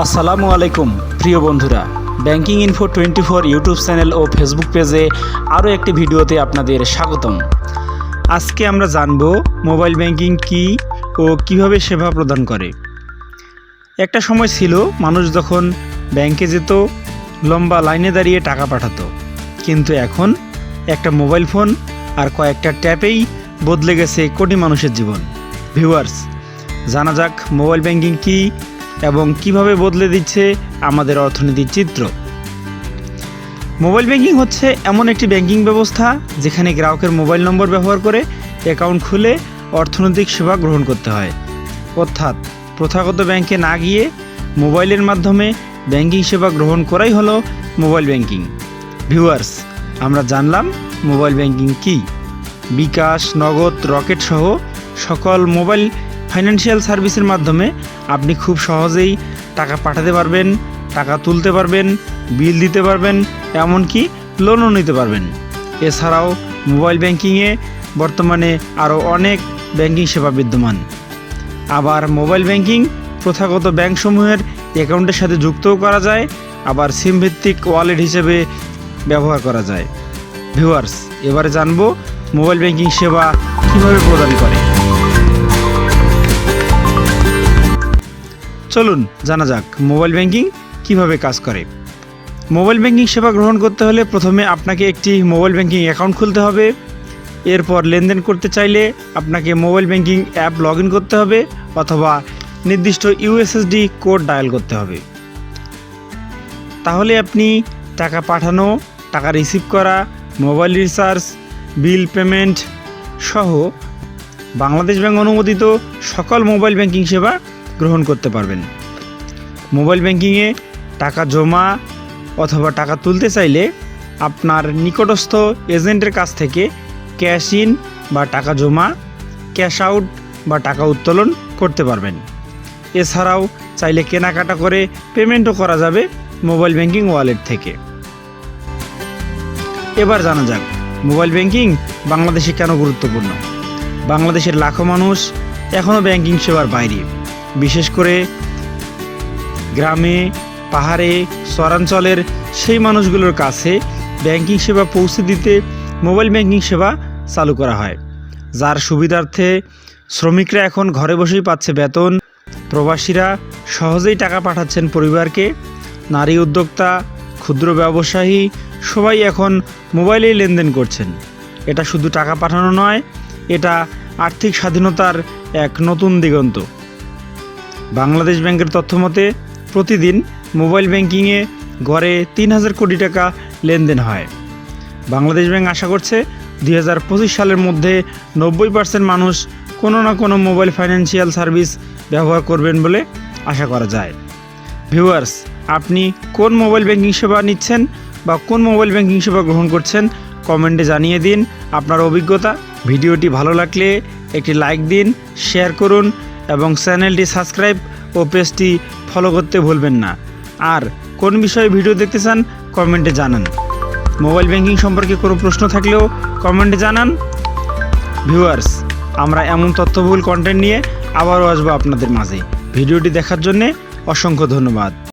আসসালামু আলাইকুম, প্রিয় বন্ধুরা। Banking info twenty four YouTube channel ও ফেসবুক পেজে আরও একটি ভিডিওতে আপনাদের স্বাগতম। আজকে আমরা জানব মোবাইল ব্যাংকিং কি ও কীভাবে সেবা প্রদান করে। একটা সময় ছিল, মানুষ যখন ব্যাংকে যেত, লম্বা লাইনে দাঁড়িয়ে টাকা পাঠাতো। কিন্তু এখন একটা মোবাইল ফোন আর কয়েকটা ট্যাপেই বদলে গেছে কোটি মানুষের জীবন। ভিউয়ার্স জানা যাক মোবাইল ব্যাংকিং কি এবং কীভাবে বদলে দিচ্ছে আমাদের অর্থনীতির চিত্র। মোবাইল ব্যাংকিং হচ্ছে এমন একটি ব্যাংকিং ব্যবস্থা যেখানে গ্রাহকের মোবাইল নম্বর ব্যবহার করে অ্যাকাউন্ট খুলে অর্থনৈতিক সেবা গ্রহণ করতে হয়। অর্থাৎ প্রথাগত ব্যাংকে না গিয়ে মোবাইলের মাধ্যমে ব্যাংকিং সেবা গ্রহণ করাই হলো মোবাইল ব্যাংকিং। ভিউয়ার্স, আমরা জানলাম মোবাইল ব্যাংকিং কি। বিকাশ, নগদ, রকেট সহ সকল মোবাইল ফাইন্যান্সিয়াল সার্ভিসের মাধ্যমে আপনি খুব সহজেই টাকা পাঠাতে পারবেন, টাকা তুলতে পারবেন, বিল দিতে পারবেন, এমনকি লোনও নিতে পারবেন। এছাড়াও মোবাইল ব্যাংকিংয়ে বর্তমানে আরও অনেক ব্যাংকিং সেবা বিদ্যমান। আবার মোবাইল ব্যাংকিং প্রথাগত ব্যাংকসমূহের অ্যাকাউন্টের সাথে যুক্তও করা যায়, আবার সিমভিত্তিক ওয়ালেট হিসেবে ব্যবহার করা যায়। ভিউয়ার্স এবারে জানব মোবাইল ব্যাংকিং সেবা কীভাবে প্রদান করে। চলুন জানা যাক, মোবাইল ব্যাংকিং কীভাবে কাজ করে। মোবাইল ব্যাংকিং সেবা গ্রহণ করতে হলে প্রথমে আপনাকে একটি মোবাইল ব্যাংকিং অ্যাকাউন্ট খুলতে হবে। এরপর লেনদেন করতে চাইলে আপনাকে মোবাইল ব্যাংকিং অ্যাপ লগ করতে হবে অথবা নির্দিষ্ট ইউএসএসডি কোড ডায়াল করতে হবে। তাহলে আপনি টাকা পাঠানো, টাকা রিসিভ করা, মোবাইল রিচার্জ, বিল পেমেন্ট সহ বাংলাদেশ ব্যাংক অনুমোদিত সকল মোবাইল ব্যাংকিং সেবা গ্রহণ করতে পারবেন। মোবাইল ব্যাংকিংয়ে টাকা জমা অথবা টাকা তুলতে চাইলে আপনার নিকটস্থ এজেন্টের কাছ থেকে ক্যাশ ইন বা টাকা জমা, ক্যাশ আউট বা টাকা উত্তোলন করতে পারবেন। এছাড়াও চাইলে কেনাকাটা করে পেমেন্টও করা যাবে মোবাইল ব্যাংকিং ওয়ালেট থেকে। এবার জানা যাক, মোবাইল ব্যাংকিং বাংলাদেশে কেন গুরুত্বপূর্ণ? বাংলাদেশের লাখো মানুষ এখনও ব্যাংকিং সেবার বাইরে। বিশেষ করে গ্রামে, পাহাড়ে, শহরাঞ্চলের সেই মানুষগুলোর কাছে ব্যাংকিং সেবা পৌঁছে দিতে মোবাইল ব্যাংকিং সেবা চালু করা হয়। যার সুবিধার্থে শ্রমিকরা এখন ঘরে বসেই পাচ্ছে বেতন। প্রবাসীরা সহজেই টাকা পাঠাচ্ছেন পরিবারকে। নারী উদ্যোক্তা, ক্ষুদ্র ব্যবসায়ী সবাই এখন মোবাইলেই লেনদেন করছেন। এটা শুধু টাকা পাঠানো নয়, এটা আর্থিক স্বাধীনতার এক নতুন দিগন্ত। বাংলাদেশ ব্যাংকের তথ্য মতে, প্রতিদিন মোবাইল ব্যাংকিংয়ে গড়ে তিন হাজার কোটি টাকা লেনদেন হয়। বাংলাদেশ ব্যাংক আশা করছে, দুই হাজার পঁচিশ সালের মধ্যে নব্বই পার্সেন্ট মানুষ কোনো না কোনো মোবাইল ফাইন্যান্সিয়াল সার্ভিস ব্যবহার করবেন বলে আশা করা যায়। ভিউয়ার্স, আপনি কোন মোবাইল ব্যাংকিং সেবা নিচ্ছেন বা কোন মোবাইল ব্যাংকিং সেবা গ্রহণ করছেন, কমেন্টে জানিয়ে দিন। আপনার অভিজ্ঞতা, ভিডিওটি ভালো লাগলে একটি লাইক দিন, শেয়ার করুন এবং চ্যানেলটি সাবস্ক্রাইব ও পেজটি ফলো করতে ভুলবেন না। আর কোন বিষয়ে ভিডিও দেখতে চান, কমেন্টে জানান। মোবাইল ব্যাংকিং সম্পর্কে কোনো প্রশ্ন থাকলেও কমেন্টে জানান। ভিউয়ার্স, আমরা এমন তথ্যবহুল কন্টেন্ট নিয়ে আবারও আসব আপনাদের মাঝে। ভিডিওটি দেখার জন্যে অসংখ্য ধন্যবাদ।